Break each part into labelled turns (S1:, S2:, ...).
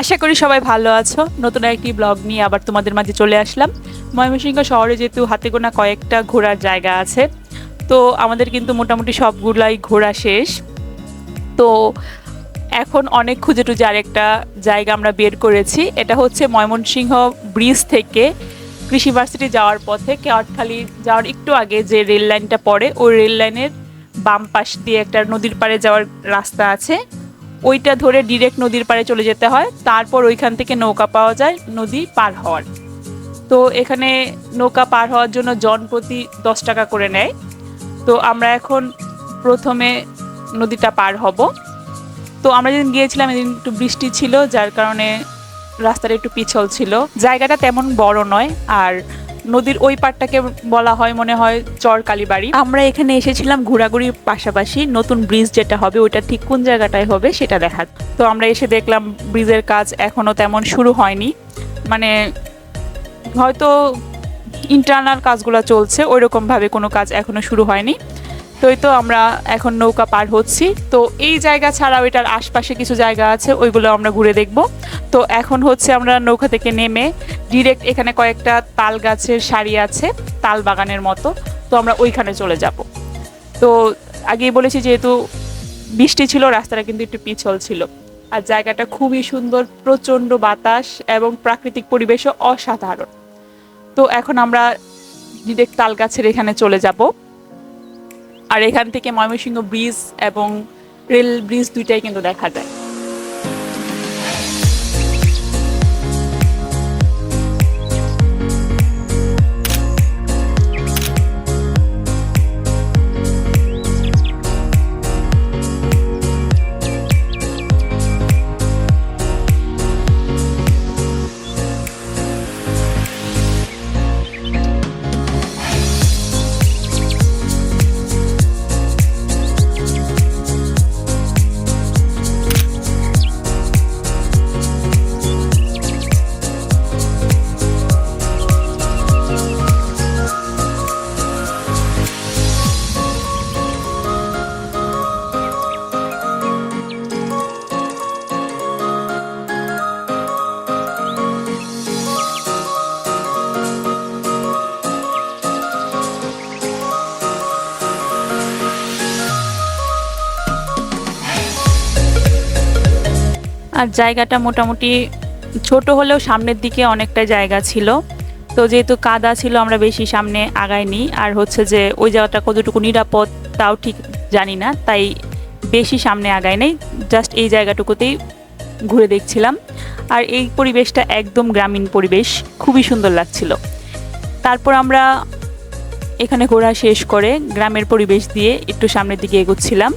S1: আশা করি সবাই ভালো আছো। নতুন একটি ব্লগ নিয়ে আবার তোমাদের মাঝে চলে আসলাম। ময়মনসিংহ শহরে যেহেতু হাতে গোনা কয়েকটা ঘোরার জায়গা আছে, তো আমাদের কিন্তু মোটামুটি সবগুলাই ঘোরা শেষ। তো এখন অনেক খুঁজে টুজে আরেকটা জায়গা আমরা বের করেছি। এটা হচ্ছে ময়মনসিংহ ব্রিজ থেকে কৃষি ভার্সিটি যাওয়ার পথে কেয়ারখালি যাওয়ার একটু আগে যে রেল লাইনটা পড়ে, ওই রেল লাইনের বাম পাশ দিয়ে একটা নদীর পাড়ে যাওয়ার রাস্তা আছে। ওইটা ধরে ডিরেক্ট নদীর পাড়ে চলে যেতে হয়। তারপর ওইখান থেকে নৌকা পাওয়া যায় নদী পার হওয়ার। তো এখানে নৌকা পার হওয়ার জন্য জন প্রতি দশ টাকা করে নেয়। তো আমরা এখন প্রথমে নদীটা পার হব। তো আমরা যেদিন গিয়েছিলাম এদিন একটু বৃষ্টি ছিল, যার কারণে রাস্তাটা একটু পিছল ছিল। জায়গাটা তেমন বড় নয়, আর নদীর ওই পাড়টাকে বলা হয়, মনে হয় চর কালীবাড়ি আমরা এখানে এসেছিলাম ঘোরাঘুরির পাশাপাশি, নতুন ব্রিজ যেটা হবে, ওইটা ঠিক কোন জায়গাটায় হবে সেটা দেখা তো আমরা এসে দেখলাম ব্রিজের কাজ এখনও তেমন শুরু হয়নি। মানে হয়তো ইন্টারনাল কাজগুলো চলছে, ওইরকমভাবে কোনো কাজ এখনও শুরু হয়নি। তো এই তো আমরা এখন নৌকা পার হচ্ছি। তো এই জায়গা ছাড়াও এটার আশপাশে কিছু জায়গা আছে, ওইগুলো আমরা ঘুরে দেখব। তো এখন হচ্ছে আমরা নৌকা থেকে নেমে ডিরেক্ট এখানে কয়েকটা তাল গাছের সারি আছে, তাল বাগানের মতো। তো আমরা ওইখানে চলে যাব। তো আগেই বলেছি যেহেতু বৃষ্টি ছিল, রাস্তাটা কিন্তু একটু পিছল ছিল। আর জায়গাটা খুবই সুন্দর, প্রচণ্ড বাতাস এবং প্রাকৃতিক পরিবেশও অসাধারণ। তো এখন আমরা ডিরেক্ট তাল গাছের এখানে চলে যাব। আর এখান থেকে ময়মনসিংহ ব্রিজ এবং রেল ব্রিজ দুইটাই কিন্তু দেখা যায়। আর জায়গাটা মোটামুটি ছোট হলেও সামনের দিকে অনেকটা জায়গা ছিল। তো যেহেতু কাদা ছিল, আমরা বেশি সামনে আগাইনি। আর হচ্ছে যে ওই জায়গাটা কতটুকু নিরাপদ তাও ঠিক জানি না, তাই বেশি সামনে আগাই নাই। জাস্ট এই জায়গাটুকুতেই ঘুরে দেখছিলাম। আর এই পরিবেশটা একদম গ্রামীণ পরিবেশ, খুবই সুন্দর লাগছিল। তারপর আমরা এখানে ঘোরা শেষ করে গ্রামের পরিবেশ দিয়ে একটু সামনের দিকে এগোচ্ছিলাম।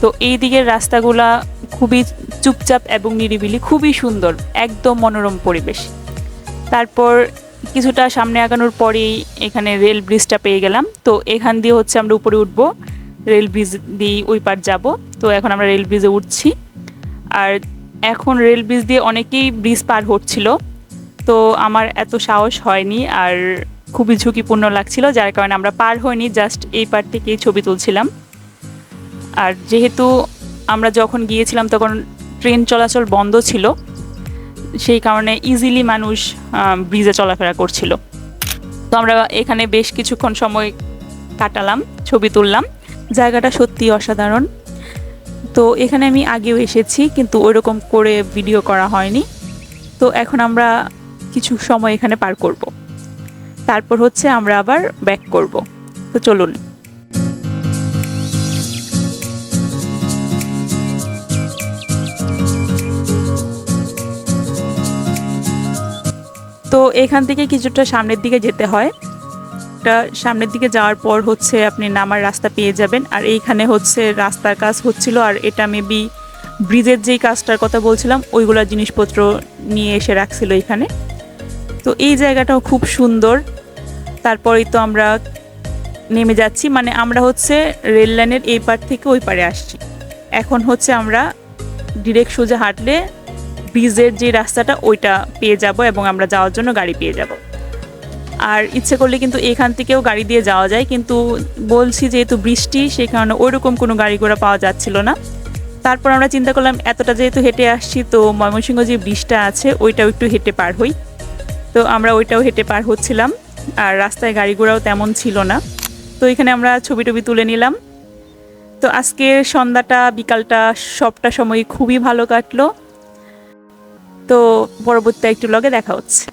S1: তো এই দিকের রাস্তাগুলা খুবই চুপচাপ এবং নিরিবিলি, খুবই সুন্দর, একদম মনোরম পরিবেশ। তারপর কিছুটা সামনে আগানোর পরেই এখানে রেল ব্রিজটা পেয়ে গেলাম। তো এখান দিয়ে হচ্ছে আমরা উপরে উঠব, রেল ব্রিজ দিয়ে ওই পার যাব। তো এখন আমরা রেল ব্রিজে উঠছি। আর এখন রেল ব্রিজ দিয়ে অনেকেই ব্রিজ পার হচ্ছিল। তো আমার এত সাহস হয়নি আর খুবই ঝুঁকিপূর্ণ লাগছিল, যার কারণে আমরা পার হয়নি জাস্ট এই পার থেকেই ছবি তুলছিলাম। আর যেহেতু আমরা যখন গিয়েছিলাম তখন ট্রেন চলাচল বন্ধ ছিল। সেই কারণে ইজিলি মানুষ ব্রিজে চলাফেরা করছিল। তো আমরা এখানে বেশ কিছুক্ষণ সময় কাটালাম, ছবি তুললাম। জায়গাটা সত্যি অসাধারণ। তো এখানে আমি আগেও এসেছি, কিন্তু ওইরকম করে ভিডিও করা হয়নি। তো এখন আমরা কিছু সময় এখানে পার করব। তারপর হচ্ছে আমরা আবার ব্যাক করব। তো চলুন। তো এখান থেকে কিছুটা সামনের দিকে যেতে হয়। একটা সামনের দিকে যাওয়ার পর হচ্ছে আপনি নামার রাস্তা পেয়ে যাবেন। আর এইখানে হচ্ছে রাস্তার কাজ হচ্ছিল, আর এটা মেবি ব্রিজের যেই কাজটার কথা বলছিলাম, ওইগুলো জিনিসপত্র নিয়ে এসে রাখছিল এখানে। তো এই জায়গাটাও খুব সুন্দর। তারপরেই তো আমরা নেমে যাচ্ছি মানে আমরা হচ্ছে রেল লাইনের এই পার থেকে ওই পারে আসছি। এখন হচ্ছে আমরা ডিরেক্ট সোজা হাঁটলে ব্রিজের যে রাস্তাটা, ওইটা পেয়ে যাব এবং আমরা যাওয়ার জন্য গাড়ি পেয়ে যাব। আর ইচ্ছে করলে কিন্তু এখান থেকেও গাড়ি দিয়ে যাওয়া যায়, কিন্তু বলছি যেহেতু বৃষ্টি, সেই কারণে ওইরকম কোনো গাড়ি ঘোড়া পাওয়া যাচ্ছিল না। তারপর আমরা চিন্তা করলাম, এতটা যেহেতু হেঁটে আসছি, তো ময়মনসিংহ যে ব্রিজটা আছে, ওইটাও একটু হেঁটে পার হই। তো আমরা ওইটাও হেঁটে পার হচ্ছিলাম, আর রাস্তায় গাড়ি ঘোড়াও তেমন ছিল না। তো এখানে আমরা ছবি টবি তুলে নিলাম। তো আজকে সন্ধ্যাটা, বিকালটা, সবটা সময় খুবই ভালো কাটলো। তো পরবর্তী একটু লগে দেখা হচ্ছে।